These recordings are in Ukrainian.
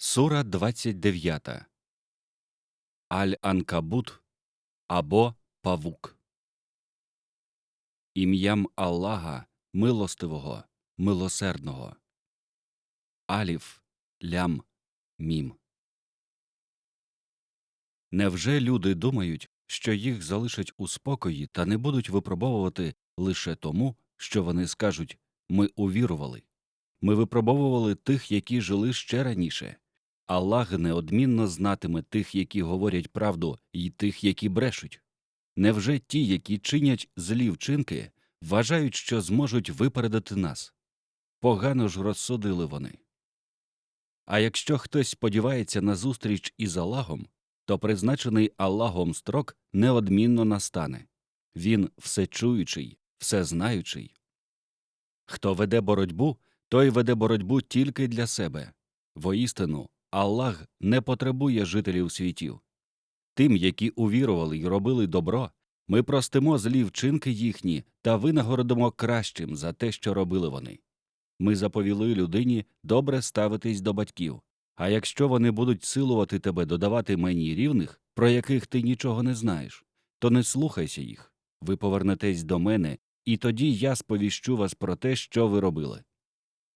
Сура 29. Аль-Анкабут або Павук. Ім'ям Аллаха милостивого, милосердного. Аліф, лям, мім. Невже люди думають, що їх залишать у спокої та не будуть випробовувати лише тому, що вони скажуть ми увірували? Ми випробовували тих, які жили ще раніше. Аллах неодмінно знатиме тих, які говорять правду, і тих, які брешуть. Невже ті, які чинять злі вчинки, вважають, що зможуть випередити нас? Погано ж розсудили вони. А якщо хтось сподівається на зустріч із Аллахом, то призначений Аллахом строк неодмінно настане. Він всечуючий, всезнаючий. Хто веде боротьбу, той веде боротьбу тільки для себе. Воістину, Аллах не потребує жителів світів. Тим, які увірували й робили добро, ми простимо злі вчинки їхні та винагородимо кращим за те, що робили вони. Ми заповіли людині добре ставитись до батьків, а якщо вони будуть силувати тебе додавати мені рівних, про яких ти нічого не знаєш, то не слухайся їх. Ви повернетесь до мене, і тоді я сповіщу вас про те, що ви робили.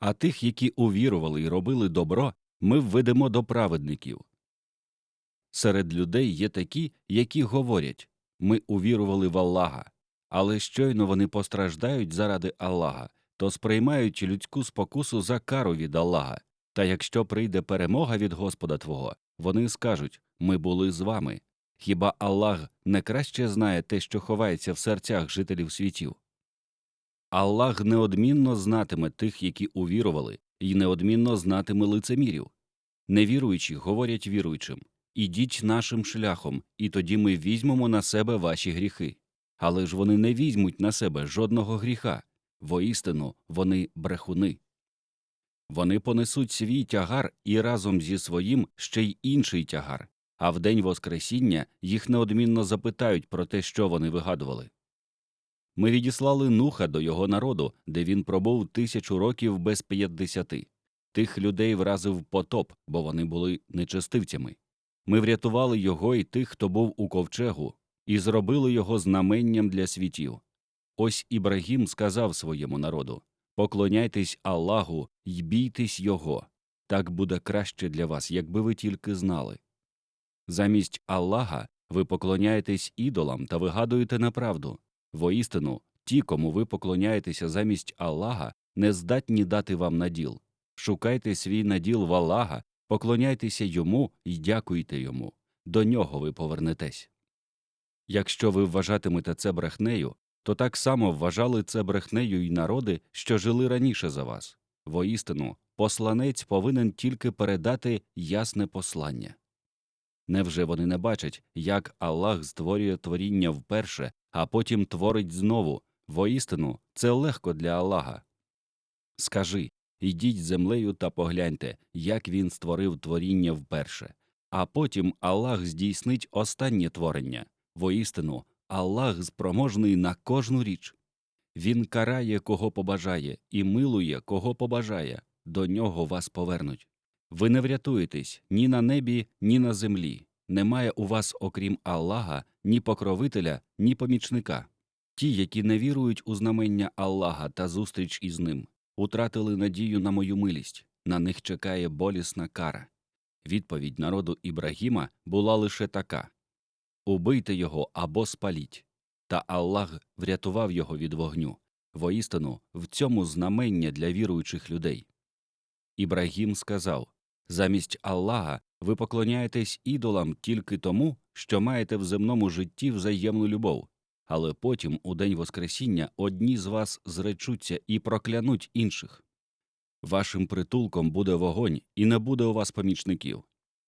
А тих, які увірували й робили добро, ми введемо до праведників. Серед людей є такі, які говорять ми увірували в Аллаха, але щойно вони постраждають заради Аллаха, то сприймають людську спокусу за кару від Аллаха. Та якщо прийде перемога від Господа Твого, вони скажуть ми були з вами. Хіба Аллах не краще знає те, що ховається в серцях жителів світів? Аллах неодмінно знатиме тих, які увірували, і неодмінно знатиме лицемірів. Невіруючі говорять віруючим ідіть нашим шляхом, і тоді ми візьмемо на себе ваші гріхи. Але ж вони не візьмуть на себе жодного гріха воістину вони брехуни. Вони понесуть свій тягар і разом зі своїм ще й інший тягар, а в день Воскресіння їх неодмінно запитають про те, що вони вигадували. Ми відіслали нуха до його народу, де він пробув тисячу років без п'ятдесяти. Тих людей вразив потоп, бо вони були нечестивцями. Ми врятували його і тих, хто був у ковчегу, і зробили його знаменням для світів. Ось Ібрагім сказав своєму народу Поклоняйтесь Аллаху й бійтесь його. Так буде краще для вас, якби ви тільки знали. Замість Аллаха ви поклоняєтесь ідолам та вигадуєте неправду. Воістину, ті, кому ви поклоняєтеся замість Аллаха, не здатні дати вам наділ. Шукайте свій наділ в Аллаха, поклоняйтеся йому і дякуйте йому. До нього ви повернетесь. Якщо ви вважатимете це брехнею, то так само вважали це брехнею й народи, що жили раніше за вас. Воістину, посланець повинен тільки передати ясне послання. Невже вони не бачать, як Аллах створює творіння вперше, а потім творить знову воістину це легко для Аллаха. Скажи ідіть землею та погляньте, як він створив творіння вперше, а потім Аллах здійснить останнє творення воістину Аллах спроможний на кожну річ. Він карає, кого побажає, і милує, кого побажає, до нього вас повернуть. Ви не врятуєтесь ні на небі, ні на землі. Немає у вас, окрім Аллаха, ні покровителя, ні помічника. Ті, які не вірують у знамення Аллаха та зустріч із ним, утратили надію на мою милість, на них чекає болісна кара. Відповідь народу Ібрагіма була лише така убийте його або спаліть. Та Аллах врятував його від вогню. Воістину, в цьому знамення для віруючих людей. Ібрагім сказав замість Аллаха ви поклоняєтесь ідолам тільки тому, що маєте в земному житті взаємну любов, але потім, у день Воскресіння, одні з вас зречуться і проклянуть інших. Вашим притулком буде вогонь, і не буде у вас помічників.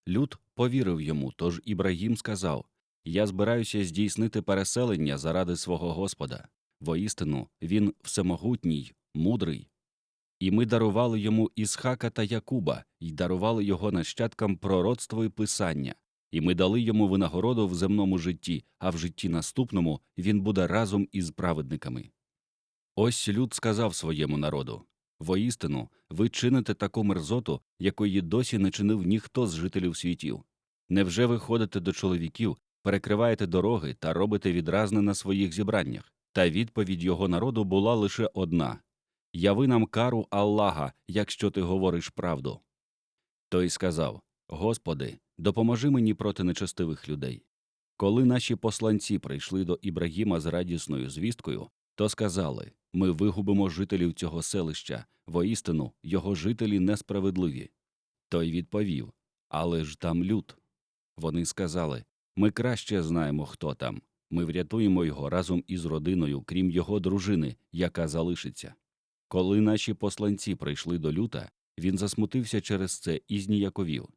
Люд повірив йому, тож Ібрагім сказав Я збираюся здійснити переселення заради свого Господа. Воістину, він всемогутній, мудрий. І ми дарували йому Ісхака та Якуба, і дарували його нащадкам пророцтво і писання, і ми дали йому винагороду в земному житті, а в житті наступному він буде разом із праведниками. Ось люд сказав своєму народу Воістину, ви чините таку мерзоту, якої досі не чинив ніхто з жителів світів. Невже ви ходите до чоловіків, перекриваєте дороги та робите відразне на своїх зібраннях? Та відповідь його народу була лише одна Яви нам кару Аллаха, якщо ти говориш правду. Той сказав Господи, допоможи мені проти нечестивих людей. Коли наші посланці прийшли до Ібрагіма з радісною звісткою, то сказали Ми вигубимо жителів цього селища, воістину його жителі несправедливі. Той відповів Але ж там люд. Вони сказали Ми краще знаємо, хто там. Ми врятуємо його разом із родиною, крім його дружини, яка залишиться. Коли наші посланці прийшли до люта, він засмутився через це і зніяковів.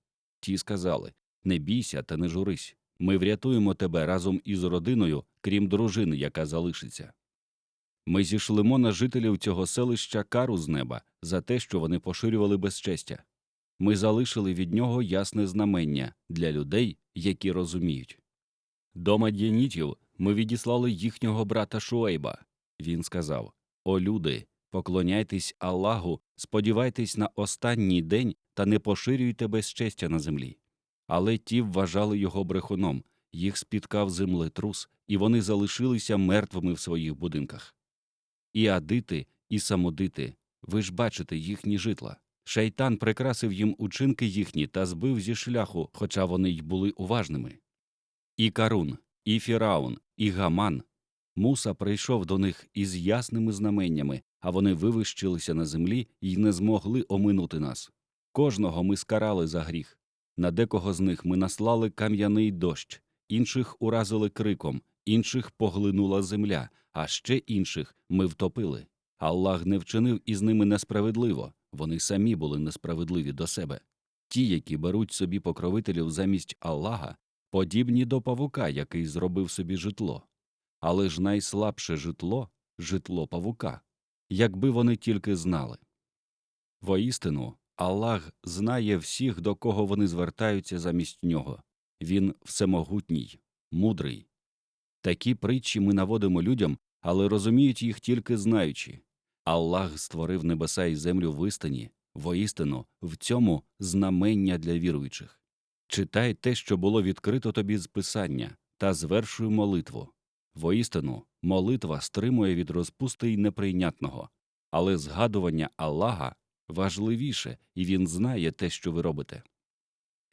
Ті сказали Не бійся та не журись. Ми врятуємо тебе разом із родиною, крім дружини, яка залишиться. Ми зішлемо на жителів цього селища кару з неба за те, що вони поширювали безчестя. Ми залишили від нього ясне знамення для людей, які розуміють. До мад'янітів ми відіслали їхнього брата Шуейба. Він сказав О люди, поклоняйтесь Аллаху, сподівайтесь на останній день та не поширюйте безчестя на землі. Але ті вважали його брехуном, їх спіткав землетрус, і вони залишилися мертвими в своїх будинках. І адити, і самодити, ви ж бачите їхні житла. Шайтан прикрасив їм учинки їхні та збив зі шляху, хоча вони й були уважними. І Карун, і Фіраун, і Гаман. Муса прийшов до них із ясними знаменнями, а вони вивищилися на землі і не змогли оминути нас. Кожного ми скарали за гріх. На декого з них ми наслали кам'яний дощ, інших уразили криком, інших поглинула земля, а ще інших ми втопили. Аллах не вчинив із ними несправедливо, вони самі були несправедливі до себе. Ті, які беруть собі покровителів замість Аллаха, подібні до павука, який зробив собі житло. Але ж найслабше житло житло павука, якби вони тільки знали. Воістину, Аллах знає всіх, до кого вони звертаються замість нього. Він всемогутній, мудрий. Такі притчі ми наводимо людям, але розуміють їх тільки знаючи. Аллах створив небеса і землю в істині, воістину, в цьому знамення для віруючих. Читай те, що було відкрито тобі з писання, та звершуй молитву. Воістину, молитва стримує від розпусти й неприйнятного, але згадування Аллаха важливіше, і він знає те, що ви робите.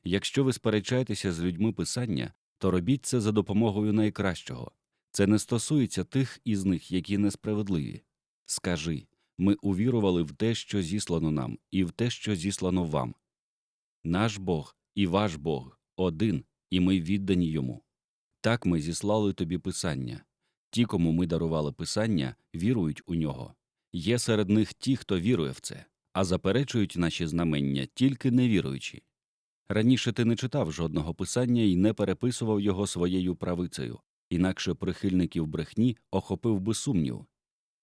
Якщо ви сперечаєтеся з людьми писання, то робіть це за допомогою найкращого. Це не стосується тих із них, які несправедливі. Скажи ми увірували в те, що зіслано нам, і в те, що зіслано вам. Наш Бог і ваш Бог один, і ми віддані йому. Так ми зіслали тобі писання. Ті, кому ми дарували писання, вірують у нього. Є серед них ті, хто вірує в це, а заперечують наші знамення тільки невіруючі. Раніше ти не читав жодного писання і не переписував його своєю правицею, інакше прихильників брехні охопив би сумнів.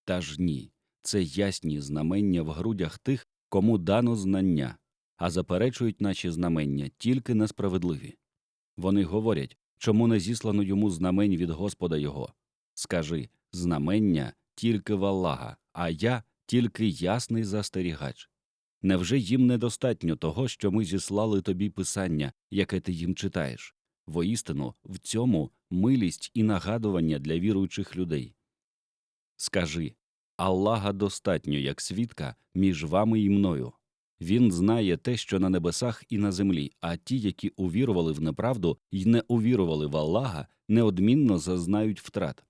Та ж ні, це ясні знамення в грудях тих, кому дано знання, а заперечують наші знамення тільки несправедливі. Вони говорять, чому не зіслано йому знамень від Господа його. Скажи знамення тільки в Аллаха, а я тільки ясний застерігач. Невже їм недостатньо того, що ми зіслали тобі писання, яке ти їм читаєш? Воістину, в цьому милість і нагадування для віруючих людей. Скажи Аллаха достатньо як свідка між вами і мною. Він знає те, що на небесах і на землі, а ті, які увірували в неправду і не увірували в Аллаха, неодмінно зазнають втрат.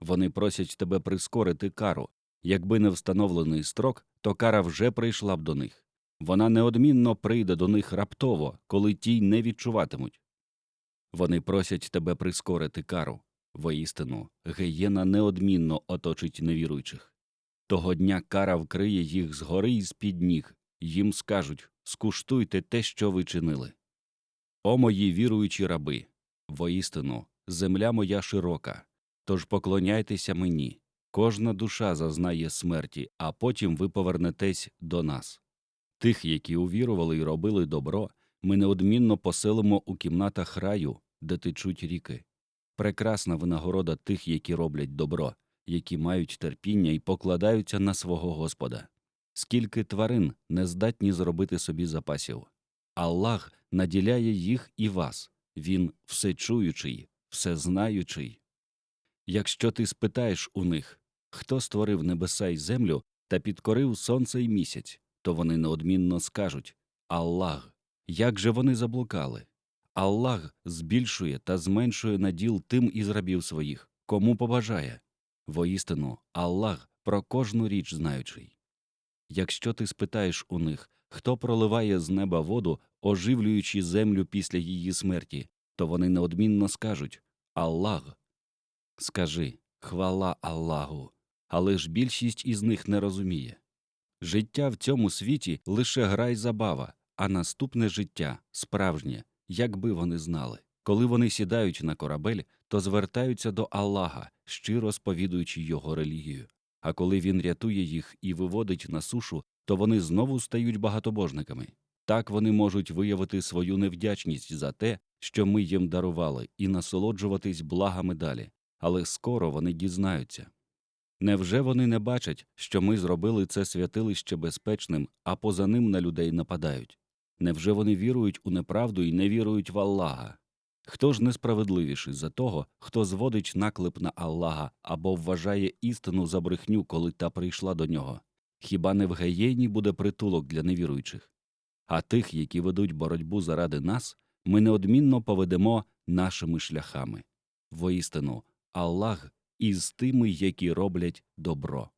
Вони просять тебе прискорити кару. Якби не встановлений строк, то кара вже прийшла б до них. Вона неодмінно прийде до них раптово, коли ті не відчуватимуть. Вони просять тебе прискорити кару. Воістину, геєна неодмінно оточить невіруючих. Того дня кара вкриє їх згори і з-під ніг, їм скажуть скуштуйте те, що ви чинили. О мої віруючі раби! Воістину, земля моя широка, тож поклоняйтеся мені. Кожна душа зазнає смерті, а потім ви повернетесь до нас. Тих, які увірували і робили добро, ми неодмінно поселимо у кімнатах раю, де течуть ріки. Прекрасна винагорода тих, які роблять добро, які мають терпіння і покладаються на свого Господа. Скільки тварин не здатні зробити собі запасів. Аллах наділяє їх і вас. Він всечуючий, всезнаючий. Якщо ти спитаєш у них, хто створив небеса й землю та підкорив сонце й місяць, то вони неодмінно скажуть Аллах. Як же вони заблукали? Аллах збільшує та зменшує наділ тим із рабів своїх, кому побажає. Воістину, Аллах про кожну річ знаючий. Якщо ти спитаєш у них, хто проливає з неба воду, оживлюючи землю після її смерті, то вони неодмінно скажуть Аллах. Скажи хвала Аллаху, але ж більшість із них не розуміє. Життя в цьому світі лише гра й забава, а наступне життя справжнє, якби вони знали. Коли вони сідають на корабель, то звертаються до Аллаха, щиро сповідуючи його релігію. А коли він рятує їх і виводить на сушу, то вони знову стають багатобожниками. Так вони можуть виявити свою невдячність за те, що ми їм дарували, і насолоджуватись благами далі. Але скоро вони дізнаються. Невже вони не бачать, що ми зробили це святилище безпечним, а поза ним на людей нападають? Невже вони вірують у неправду і не вірують в Аллаха? Хто ж несправедливіший за того, хто зводить наклеп на Аллаха або вважає істину за брехню, коли та прийшла до нього? Хіба не в Геєні буде притулок для невіруючих? А тих, які ведуть боротьбу заради нас, ми неодмінно поведемо нашими шляхами. Воістину, Аллах із тими, які роблять добро.